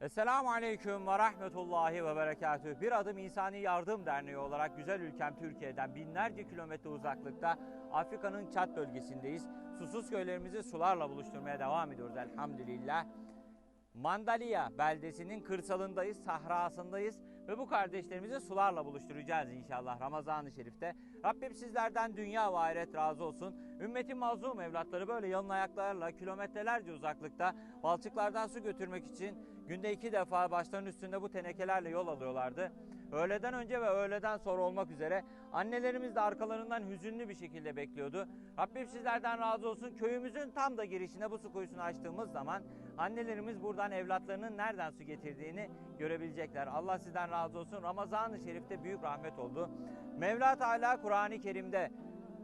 Esselamu Aleyküm ve Rahmetullahi ve Berekatühü. Bir Adım İnsani Yardım Derneği olarak güzel ülkem Türkiye'den binlerce kilometre uzaklıkta Afrika'nın Çat bölgesindeyiz. Susuz köylerimizi sularla buluşturmaya devam ediyoruz elhamdülillah. Mandalya beldesinin kırsalındayız, sahrasındayız ve bu kardeşlerimizi sularla buluşturacağız inşallah Ramazan-ı Şerif'te. Rabbim sizlerden dünya ve ahiret razı olsun. Ümmetin mazlum evlatları böyle yalın ayaklarla kilometrelerce uzaklıkta balçıklardan su götürmek için günde iki defa başlarının üstünde bu tenekelerle yol alıyorlardı. Öğleden önce ve öğleden sonra olmak üzere annelerimiz de arkalarından hüzünlü bir şekilde bekliyordu. Rabbim sizlerden razı olsun. Köyümüzün tam da girişine bu su kuyusunu açtığımız zaman annelerimiz buradan evlatlarının nereden su getirdiğini görebilecekler. Allah sizden razı olsun. Ramazan-ı Şerif'te büyük rahmet oldu. Mevla Teala Kur'an-ı Kerim'de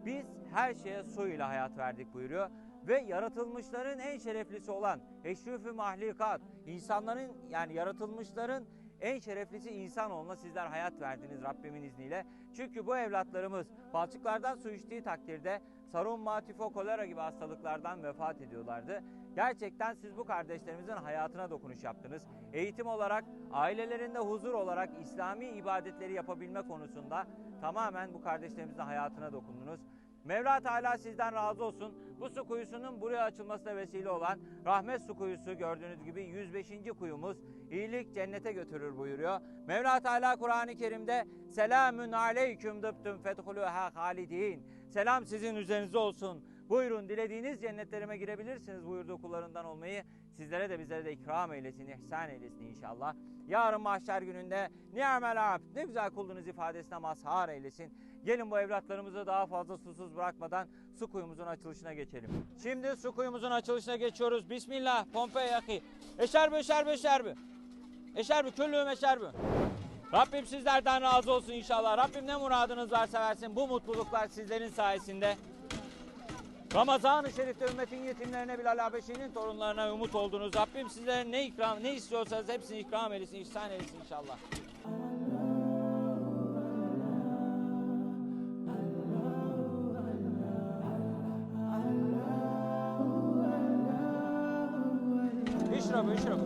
biz her şeye su ile hayat verdik buyuruyor. Ve yaratılmışların en şereflisi olan eşrüfü mahlikat, insanların yani yaratılmışların en şereflisi insanoğluna sizler hayat verdiniz Rabbimin izniyle. Çünkü bu evlatlarımız balçıklardan su içtiği takdirde sarunma, tifo, kolera gibi hastalıklardan vefat ediyorlardı. Gerçekten siz bu kardeşlerimizin hayatına dokunuş yaptınız. Eğitim olarak, ailelerinde huzur olarak İslami ibadetleri yapabilme konusunda tamamen bu kardeşlerimizin hayatına dokundunuz. Mevla Teala sizden razı olsun. Bu su kuyusunun buraya açılmasına vesile olan rahmet su kuyusu gördüğünüz gibi 105. kuyumuz iyilik cennete götürür buyuruyor. Mevla Teala Kur'an-ı Kerim'de selamün aleyküm dıptüm fedhuluha halidin. Selam sizin üzerinize olsun. Buyurun dilediğiniz cennetlerime girebilirsiniz buyurduğu kullarından olmayı sizlere de bizlere de ikram eylesin, ihsan eylesin inşallah. Yarın mahşer gününde ni'mel abd ne güzel kulunuz ifadesine mazhar eylesin. Gelin bu evlatlarımızı daha fazla susuz bırakmadan su kuyumuzun açılışına geçelim. Şimdi su kuyumuzun açılışına geçiyoruz. Bismillah. Pompe yaki. Eşerbü eşerbü eşerbü. Eşerbü küllüğüm eşerbü. Rabbim sizlerden razı olsun inşallah. Rabbim ne muradınız varsa versin. Bu mutluluklar sizlerin sayesinde. Ramazan-ı Şerif'te ümmetin yetimlerine Bilal Habeşi'nin torunlarına umut oldunuz. Rabbim sizlere ne ikram, ne istiyorsanız hepsini ikram eylesin, ihsan eylesin inşallah. İşrabı, işrabı.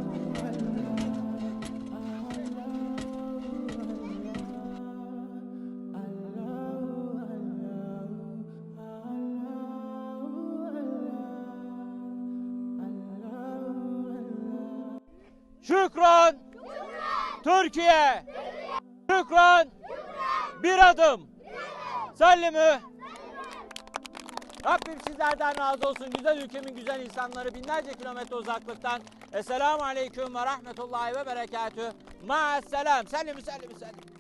Şükran. Türkiye. Şükran. Bir adım. Sellimü. Rabbim sizlerden razı olsun. Güzel ülkemin güzel insanları binlerce kilometre uzaklıktan. Esselamu Aleyküm ve Rahmetullahi ve Berekatühü. Ma'asselam. Sellimü sellimü sellimü.